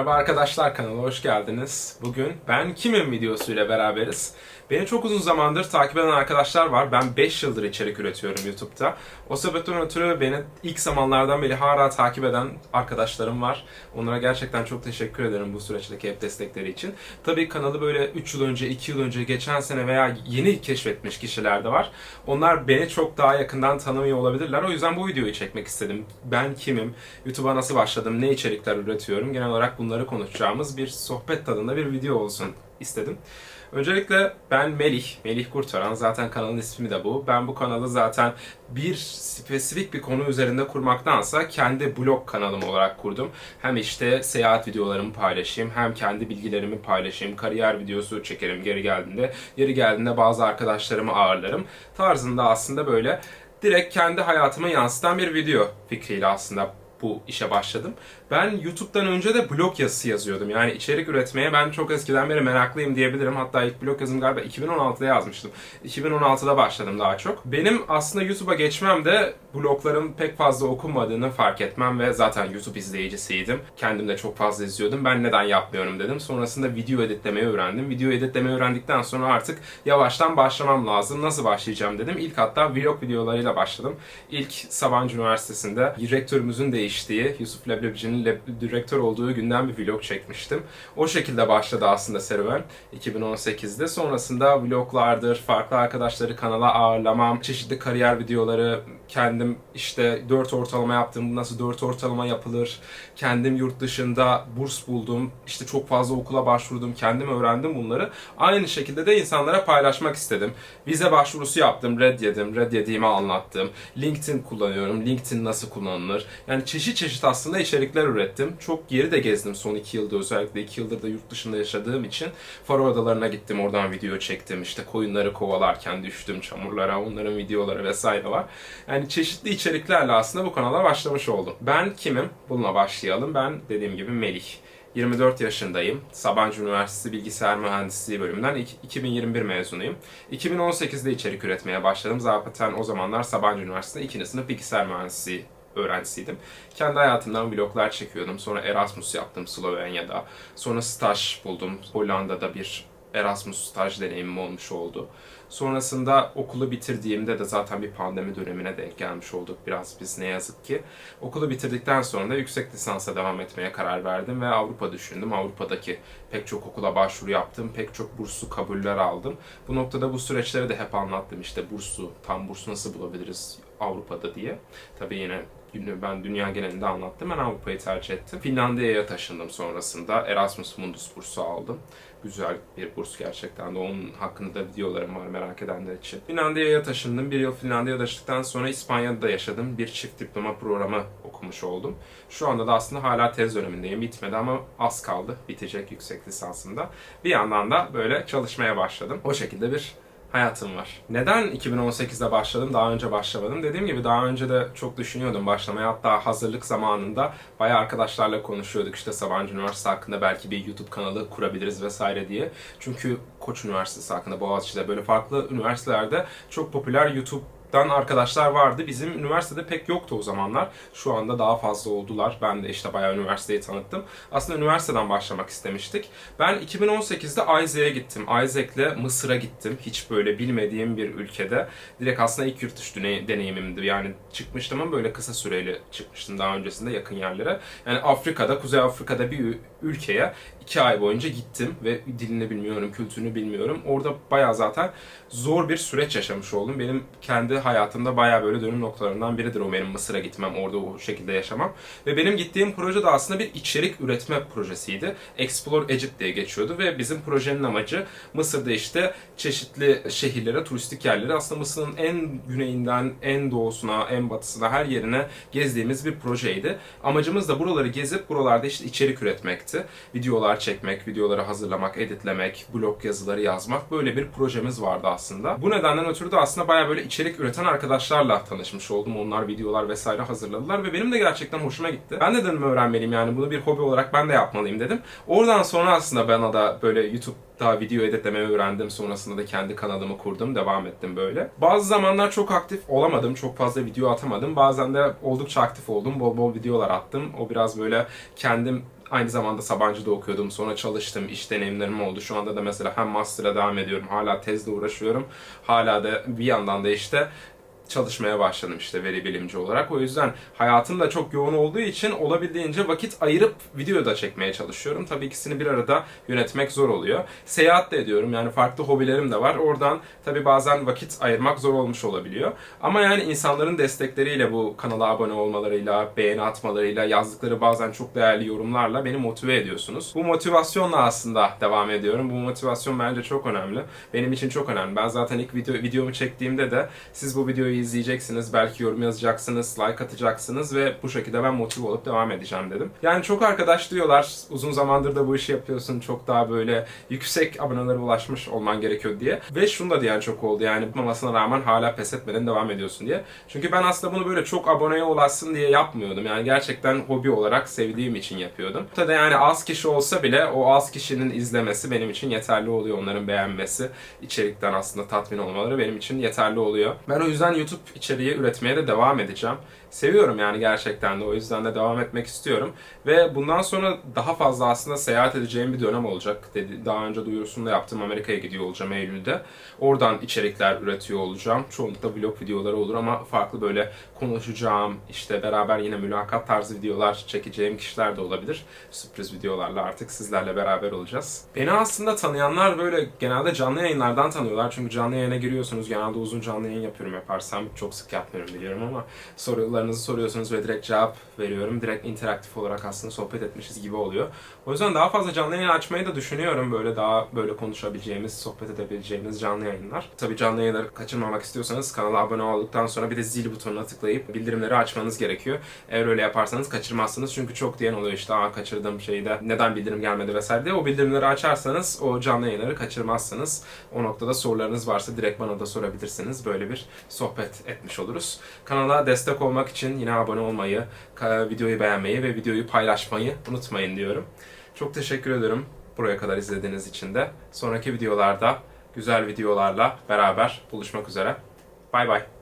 Merhaba arkadaşlar kanala hoş geldiniz. Bugün Ben Kimim videosuyla beraberiz. Beni çok uzun zamandır takip eden arkadaşlar var. Ben 5 yıldır içerik üretiyorum YouTube'da. O sebepten ötürü beni ilk zamanlardan beri hala takip eden arkadaşlarım var. Onlara gerçekten çok teşekkür ederim bu süreçteki hep destekleri için. Tabii kanalı böyle 3 yıl önce, 2 yıl önce, geçen sene veya yeni keşfetmiş kişiler de var. Onlar beni çok daha yakından tanımıyor olabilirler. O yüzden bu videoyu çekmek istedim. Ben kimim? YouTube'a nasıl başladım? Ne içerikler üretiyorum? Genel olarak bunları konuşacağımız bir sohbet tadında bir video olsun istedim. Öncelikle ben Melih, Melih Kurtaran. Zaten kanalın ismi de bu. Ben bu kanalı zaten bir spesifik bir konu üzerinde kurmaktansa kendi blog kanalım olarak kurdum. Hem işte seyahat videolarımı paylaşayım, hem kendi bilgilerimi paylaşayım, kariyer videosu çekerim geri geldiğinde. Yeri geldiğinde bazı arkadaşlarımı ağırlarım. Tarzında aslında böyle direkt kendi hayatıma yansıtan bir video fikriyle aslında bu işe başladım. Ben YouTube'dan önce de blog yazısı yazıyordum. Yani içerik üretmeye ben çok eskiden beri meraklıyım diyebilirim. Hatta ilk blog yazım galiba 2016'da yazmıştım. 2016'da başladım daha çok. Benim aslında YouTube'a geçmem de bloglarım pek fazla okunmadığını fark etmem ve zaten YouTube izleyicisiydim. Kendim de çok fazla izliyordum. Ben neden yapmıyorum dedim. Sonrasında video editlemeyi öğrendim. Video editlemeyi öğrendikten sonra artık yavaştan başlamam lazım. Nasıl başlayacağım dedim. İlk hatta vlog videolarıyla başladım. İlk Sabancı Üniversitesi'nde rektörümüzün değiştiği, Yusuf Leblebici'nin lab- direktör olduğu günden bir vlog çekmiştim. O şekilde başladı aslında serüven 2018'de. Sonrasında vloglardır, farklı arkadaşları kanala ağırlamam, çeşitli kariyer videoları, kendim işte 4 ortalama yaptım, nasıl 4 ortalama yapılır, kendim yurt dışında burs buldum, işte çok fazla okula başvurdum, kendim öğrendim bunları. Aynı şekilde de insanlara paylaşmak istedim. Vize başvurusu yaptım, red yedim, red yediğimi anlattım. LinkedIn kullanıyorum, LinkedIn nasıl kullanılır? Yani çeşit çeşit aslında içerikler ürettim. Çok yeri de gezdim son 2 yılda özellikle 2 yıldır da yurt dışında yaşadığım için. Faro adalarına gittim, oradan video çektim. İşte koyunları kovalarken düştüm çamurlara, onların videoları vesaire var. Yani çeşitli içeriklerle aslında bu kanala başlamış oldum. Ben kimim? Bununla başlayalım. Ben dediğim gibi Melih. 24 yaşındayım. Sabancı Üniversitesi Bilgisayar Mühendisliği bölümünden ik- 2021 mezunuyum. 2018'de içerik üretmeye başladım. Zaten o zamanlar Sabancı Üniversitesi'nde 2. sınıf bilgisayar mühendisliği öğrencisiydim. Kendi hayatımdan vloglar çekiyordum. Sonra Erasmus yaptım Slovenya'da. Sonra staj buldum. Hollanda'da bir Erasmus staj deneyimim olmuş oldu. Sonrasında okulu bitirdiğimde de zaten bir pandemi dönemine denk gelmiş olduk biraz biz ne yazık ki. Okulu bitirdikten sonra da yüksek lisansa devam etmeye karar verdim ve Avrupa düşündüm. Avrupa'daki pek çok okula başvuru yaptım, pek çok burslu kabuller aldım. Bu noktada bu süreçleri de hep anlattım işte bursu, tam bursu nasıl bulabiliriz Avrupa'da diye. Tabii yine ben dünya genelinde anlattım. Ben Avrupa'yı tercih ettim. Finlandiya'ya taşındım sonrasında. Erasmus Mundus bursu aldım. Güzel bir burs gerçekten de. Onun hakkında da videolarım var merak edenler için. Finlandiya'ya taşındım. Bir yıl Finlandiya'da yaşadıktan sonra İspanya'da da yaşadım. Bir çift diploma programı okumuş oldum. Şu anda da aslında hala tez dönemindeyim. Bitmedi ama az kaldı. Bitecek yüksek lisansında. Bir yandan da böyle çalışmaya başladım. O şekilde bir hayatım var. Neden 2018'de başladım, daha önce başlamadım? Dediğim gibi daha önce de çok düşünüyordum başlamaya. Hatta hazırlık zamanında bayağı arkadaşlarla konuşuyorduk işte Sabancı Üniversitesi hakkında belki bir YouTube kanalı kurabiliriz vesaire diye. Çünkü Koç Üniversitesi hakkında, Boğaziçi'de böyle farklı üniversitelerde çok popüler YouTube dan arkadaşlar vardı. Bizim üniversitede pek yoktu o zamanlar. Şu anda daha fazla oldular. Ben de işte bayağı üniversiteyi tanıttım. Aslında üniversiteden başlamak istemiştik. Ben 2018'de Isaac'e gittim. Isaac'le Mısır'a gittim. Hiç böyle bilmediğim bir ülkede. Direkt aslında ilk yurt dışı deney- deneyimimdi. Yani çıkmıştım ama böyle kısa süreli çıkmıştım daha öncesinde yakın yerlere. Yani Afrika'da, Kuzey Afrika'da bir ülkeye iki ay boyunca gittim ve dilini bilmiyorum, kültürünü bilmiyorum. Orada bayağı zaten zor bir süreç yaşamış oldum. Benim kendi hayatımda bayağı böyle dönüm noktalarından biridir o benim Mısır'a gitmem, orada o şekilde yaşamam. Ve benim gittiğim proje de aslında bir içerik üretme projesiydi. Explore Egypt diye geçiyordu ve bizim projenin amacı Mısır'da işte çeşitli şehirlere, turistik yerlere aslında Mısır'ın en güneyinden en doğusuna, en batısına her yerine gezdiğimiz bir projeydi. Amacımız da buraları gezip buralarda işte içerik üretmekti. Videolar çekmek, videoları hazırlamak, editlemek, blog yazıları yazmak böyle bir projemiz vardı aslında. Bu nedenden ötürü de aslında bayağı böyle içerik üreten arkadaşlarla tanışmış oldum. Onlar videolar vesaire hazırladılar ve benim de gerçekten hoşuma gitti. Ben de dedim öğrenmeliyim yani bunu bir hobi olarak ben de yapmalıyım dedim. Oradan sonra aslında bana da böyle YouTube daha video editlemeyi öğrendim. Sonrasında da kendi kanalımı kurdum. Devam ettim böyle. Bazı zamanlar çok aktif olamadım. Çok fazla video atamadım. Bazen de oldukça aktif oldum. Bol bol videolar attım. O biraz böyle kendim Aynı zamanda Sabancı'da okuyordum. Sonra çalıştım. iş deneyimlerim oldu. Şu anda da mesela hem master'a devam ediyorum. Hala tezle uğraşıyorum. Hala da bir yandan da işte çalışmaya başladım işte veri bilimci olarak. O yüzden hayatım da çok yoğun olduğu için olabildiğince vakit ayırıp video da çekmeye çalışıyorum. Tabii ikisini bir arada yönetmek zor oluyor. Seyahat de ediyorum yani farklı hobilerim de var. Oradan tabii bazen vakit ayırmak zor olmuş olabiliyor. Ama yani insanların destekleriyle bu kanala abone olmalarıyla, beğeni atmalarıyla, yazdıkları bazen çok değerli yorumlarla beni motive ediyorsunuz. Bu motivasyonla aslında devam ediyorum. Bu motivasyon bence çok önemli. Benim için çok önemli. Ben zaten ilk video, videomu çektiğimde de siz bu videoyu izleyeceksiniz, belki yorum yazacaksınız, like atacaksınız ve bu şekilde ben motive olup devam edeceğim dedim. Yani çok arkadaş diyorlar, uzun zamandır da bu işi yapıyorsun, çok daha böyle yüksek abonelere ulaşmış olman gerekiyor diye. Ve şunu da diyen çok oldu yani mamasına rağmen hala pes etmeden devam ediyorsun diye. Çünkü ben aslında bunu böyle çok aboneye ulaşsın diye yapmıyordum. Yani gerçekten hobi olarak sevdiğim için yapıyordum. Tabii yani az kişi olsa bile o az kişinin izlemesi benim için yeterli oluyor. Onların beğenmesi, içerikten aslında tatmin olmaları benim için yeterli oluyor. Ben o yüzden YouTube içeriği üretmeye de devam edeceğim. Seviyorum yani gerçekten de o yüzden de devam etmek istiyorum. Ve bundan sonra daha fazla aslında seyahat edeceğim bir dönem olacak. Dedi, daha önce duyurusunu da yaptım Amerika'ya gidiyor olacağım Eylül'de. Oradan içerikler üretiyor olacağım. Çoğunlukla vlog videoları olur ama farklı böyle konuşacağım, işte beraber yine mülakat tarzı videolar çekeceğim kişiler de olabilir. Sürpriz videolarla artık sizlerle beraber olacağız. Beni aslında tanıyanlar böyle genelde canlı yayınlardan tanıyorlar. Çünkü canlı yayına giriyorsunuz. Genelde uzun canlı yayın yapıyorum yaparsam. Çok sık yapmıyorum biliyorum ama sorularınızı soruyorsunuz ve direkt cevap veriyorum. Direkt interaktif olarak aslında sohbet etmişiz gibi oluyor. O yüzden daha fazla canlı yayın açmayı da düşünüyorum. Böyle daha böyle konuşabileceğimiz, sohbet edebileceğimiz canlı yayınlar. Tabii canlı yayınları kaçırmamak istiyorsanız kanala abone olduktan sonra bir de zil butonuna tıklayıp bildirimleri açmanız gerekiyor. Eğer öyle yaparsanız kaçırmazsınız. Çünkü çok diyen oluyor işte aa kaçırdığım şeyde neden bildirim gelmedi vesaire diye. O bildirimleri açarsanız o canlı yayınları kaçırmazsınız. O noktada sorularınız varsa direkt bana da sorabilirsiniz. Böyle bir sohbet etmiş oluruz. Kanala destek olmak için yine abone olmayı, videoyu beğenmeyi ve videoyu paylaşmayı unutmayın diyorum. Çok teşekkür ederim buraya kadar izlediğiniz için de. Sonraki videolarda güzel videolarla beraber buluşmak üzere. Bay bay.